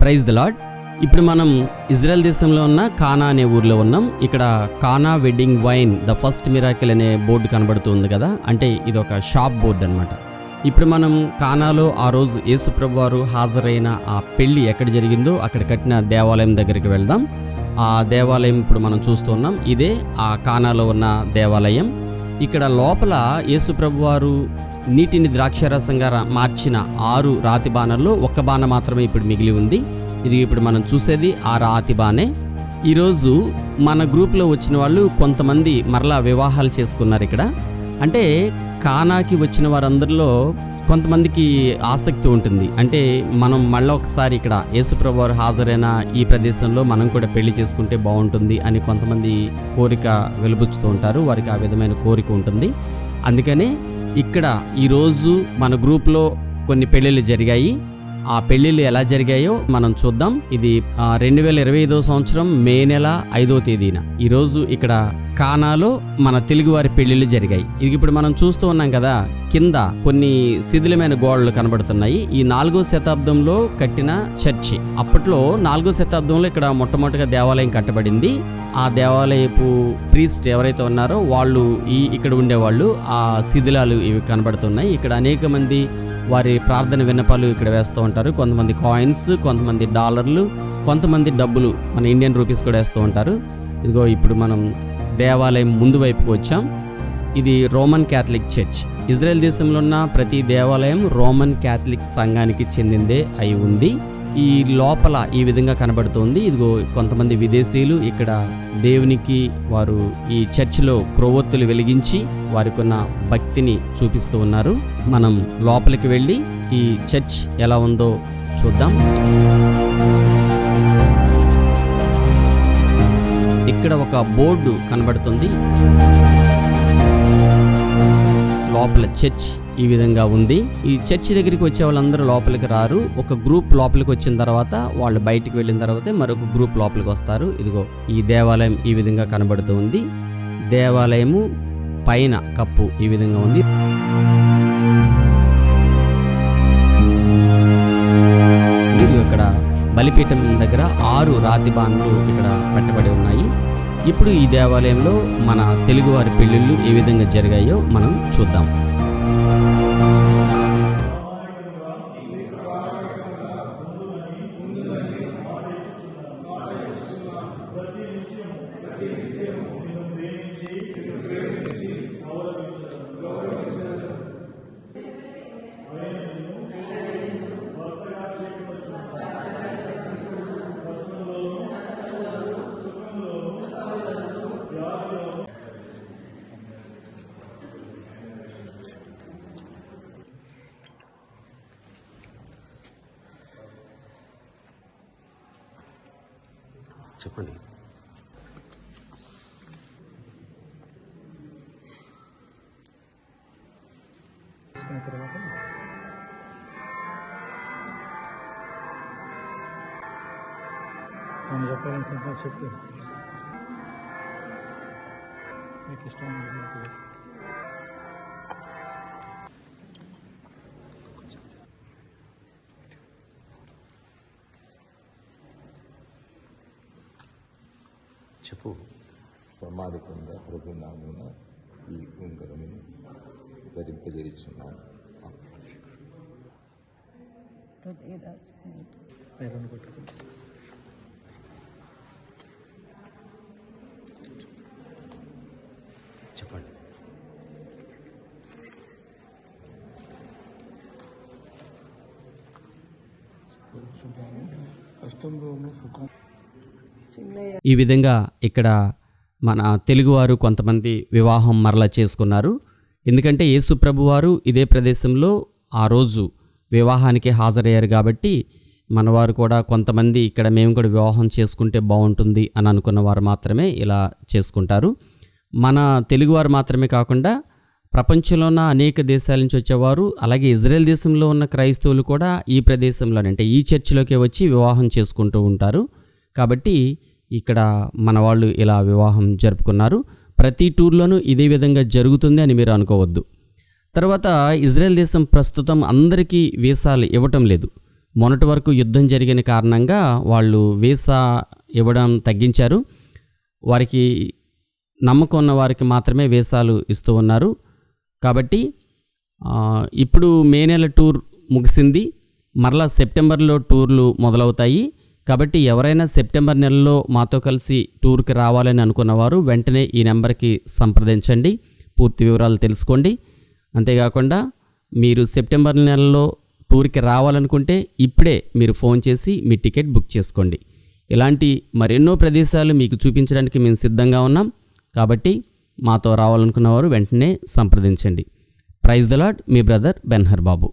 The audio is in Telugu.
ప్రైజ్ ద లాడ్ ఇప్పుడు మనం ఇజ్రాయెల్ దేశంలో ఉన్న కానా అనే ఊర్లో ఉన్నాం. ఇక్కడ Cana wedding wine the first miracle అనే బోర్డు కనబడుతుంది కదా? అంటే ఇది ఒక షాప్ బోర్డు అనమాట ఇప్పుడు మనం కానాలో ఆ రోజు యేసుప్రభు వారు హాజరైన ఆ పెళ్ళి ఎక్కడ జరిగిందో అక్కడ కట్టిన దేవాలయం దగ్గరికి వెళ్దాం. ఆ దేవాలయం ఇప్పుడు మనం చూస్తున్నాం ఇదే ఆ కానాలో ఉన్న దేవాలయం. ఇక్కడ లోపల యేసుప్రభు వారు నీటిని ద్రాక్షారసంగా మార్చిన ఆరు రాతి బాణల్లో ఒక్క బాణ మాత్రమే ఇప్పుడు మిగిలి ఉంది. ఇది ఇప్పుడు మనం చూసేది ఆ రాతి బాణే. ఈరోజు మన గ్రూప్లో వచ్చిన వాళ్ళు కొంతమంది మరలా వివాహాలు చేసుకున్నారు ఇక్కడ. అంటే కానాకి వచ్చిన వారందరిలో కొంతమందికి ఆసక్తి ఉంటుంది. అంటే మనం మళ్ళీ ఒకసారి ఇక్కడ యేసుప్రభు వారు హాజరైన ఈ ప్రదేశంలో మనం కూడా పెళ్ళి చేసుకుంటే బాగుంటుంది అని కొంతమంది కోరిక వెలుబుచ్చుతూ ఉంటారు. వారికి ఆ విధమైన కోరిక ఉంటుంది. అందుకనే ఇక్కడ ఈరోజు మన గ్రూప్లో కొన్ని పెళ్ళిళ్ళు జరిగాయి. ఆ పెళ్ళిళ్ళు ఎలా జరిగాయో మనం చూద్దాం. ఇది రెండు వేల ఇరవై ఐదో సంవత్సరం మే నెల ఐదో తేదీన. ఈరోజు ఇక్కడ కానాలో మన తెలుగువారి పెళ్ళిళ్ళు జరిగాయి. ఇది ఇప్పుడు మనం చూస్తూ ఉన్నాం కదా కింద కొన్ని శిథిలమైన గోడలు కనబడుతున్నాయి. ఈ నాలుగో శతాబ్దంలో కట్టిన చర్చి. అప్పట్లో నాలుగో శతాబ్దంలో ఇక్కడ మొట్టమొదటిగా దేవాలయం కట్టబడింది. ఆ దేవాలయపు ప్రీస్ట్ ఎవరైతే ఉన్నారో వాళ్ళు ఈ ఇక్కడ ఉండేవాళ్ళు. ఆ శిథిలాలు ఇవి కనబడుతున్నాయి. ఇక్కడ అనేక మంది వారి ప్రార్థన విన్నపాలు ఇక్కడ వేస్తూ ఉంటారు. కొంతమంది కాయిన్స్ కొంతమంది డాలర్లు కొంతమంది డబ్బులు మన ఇండియన్ రూపీస్ కూడా వేస్తూ ఉంటారు. ఇదిగో ఇప్పుడు మనం దేవాలయం ముందు వైపుకు వచ్చాం. ఇది రోమన్ క్యాథలిక్ చర్చ్ ఇజ్రాయెల్ దేశంలో ఉన్న ప్రతి దేవాలయం రోమన్ క్యాథలిక్ సంఘానికి చెందిందే అయి ఉంది. ఈ లోపల ఈ విధంగా కనబడుతుంది. ఇదిగో కొంతమంది విదేశీయులు ఇక్కడ దేవునికి వారు ఈ చర్చిలో క్రొవ్వొత్తులు వెలిగించి వారికున్న భక్తిని చూపిస్తూ ఉన్నారు. మనం లోపలికి వెళ్ళి ఈ చర్చ్ ఎలా ఉందో చూద్దాం. ఇక్కడ ఒక బోర్డు కనబడుతుంది. లోపల చర్చ్. ఈ విధంగా ఉంది. ఈ చర్చ్ దగ్గరికి వచ్చే వాళ్ళందరూ లోపలికి రారు. ఒక గ్రూప్ లోపలికి వచ్చిన తర్వాత వాళ్ళు బయటికి వెళ్ళిన తర్వాత మరొక గ్రూప్ లోపలికి వస్తారు. ఇదిగో ఈ దేవాలయం ఈ విధంగా కనబడుతూ ఉంది. దేవాలయము పైన కప్పు ఈ విధంగా ఉంది. ఇది ఇక్కడ బలిపీఠం దగ్గర ఆరు రాతి బాణలు ఇక్కడ పెట్టబడి ఉన్నాయి. ఇప్పుడు ఈ దేవాలయంలో మన తెలుగువారి పెళ్ళిళ్ళు ఏ విధంగా జరిగాయో మనం చూద్దాం. Thank you. చెప్పండి తీసుకున్న తర్వాత మనం చెప్పాలనుకుంటున్నా చెప్పు మీకు ఇష్టం ఉన్నట్టు చెప్పు. చెప్పు ప్రమాదకంగా ప్రభు నామున ఈ ఉంగరమును ధరింపజేస్తున్నాను చెప్పండి కష్టంలోనూ సుఖం ఈ విధంగా ఇక్కడ మన తెలుగువారు కొంతమంది వివాహం మరలా చేసుకున్నారు. ఎందుకంటే యేసుప్రభు వారు ఇదే ప్రదేశంలో ఆ రోజు వివాహానికి హాజరయ్యారు కాబట్టి మనవారు కూడా కొంతమంది ఇక్కడ మేము కూడా వివాహం చేసుకుంటే బాగుంటుంది అని అనుకున్న వారు మాత్రమే ఇలా చేసుకుంటారు. మన తెలుగువారు మాత్రమే కాకుండా ప్రపంచంలో ఉన్న అనేక దేశాల నుంచి వచ్చేవారు అలాగే ఇజ్రాయెల్ దేశంలో ఉన్న క్రైస్తవులు కూడా ఈ ప్రదేశంలోనే అంటే ఈ చర్చిలోకి వచ్చి వివాహం చేసుకుంటూ ఉంటారు. కాబట్టి ఇక్కడ మన వాళ్ళు ఇలా వివాహం జరుపుకున్నారు. ప్రతి టూర్లోనూ ఇదే విధంగా జరుగుతుంది అని మీరు అనుకోవద్దు. తర్వాత ఇజ్రాయెల్ దేశం ప్రస్తుతం అందరికీ వీసాలు ఇవ్వటం లేదు. మొన్నటి వరకు యుద్ధం జరిగిన కారణంగా వాళ్ళు వీసా ఇవ్వడం తగ్గించారు. వారికి నమ్మకం ఉన్న వారికి మాత్రమే వీసాలు ఇస్తూ ఉన్నారు. కాబట్టి ఇప్పుడు మే నెల టూర్ ముగిసింది. మరలా సెప్టెంబర్లో టూర్లు మొదలవుతాయి. కాబట్టి ఎవరైనా సెప్టెంబర్ నెలలో మాతో కలిసి టూర్కి రావాలని అనుకున్నవారు వెంటనే ఈ నెంబర్కి సంప్రదించండి. పూర్తి వివరాలు తెలుసుకోండి. అంతేకాకుండా మీరు సెప్టెంబర్ నెలలో టూర్కి రావాలనుకుంటే ఇప్పుడే మీరు ఫోన్ చేసి మీ టికెట్ బుక్ చేసుకోండి. ఇలాంటి మరెన్నో ప్రదేశాలు మీకు చూపించడానికి మేము సిద్ధంగా ఉన్నాం. కాబట్టి మాతో రావాలనుకున్నవారు వెంటనే సంప్రదించండి. ప్రైజ్ ద లాడ్ మీ బ్రదర్ బెన్హర్ బాబు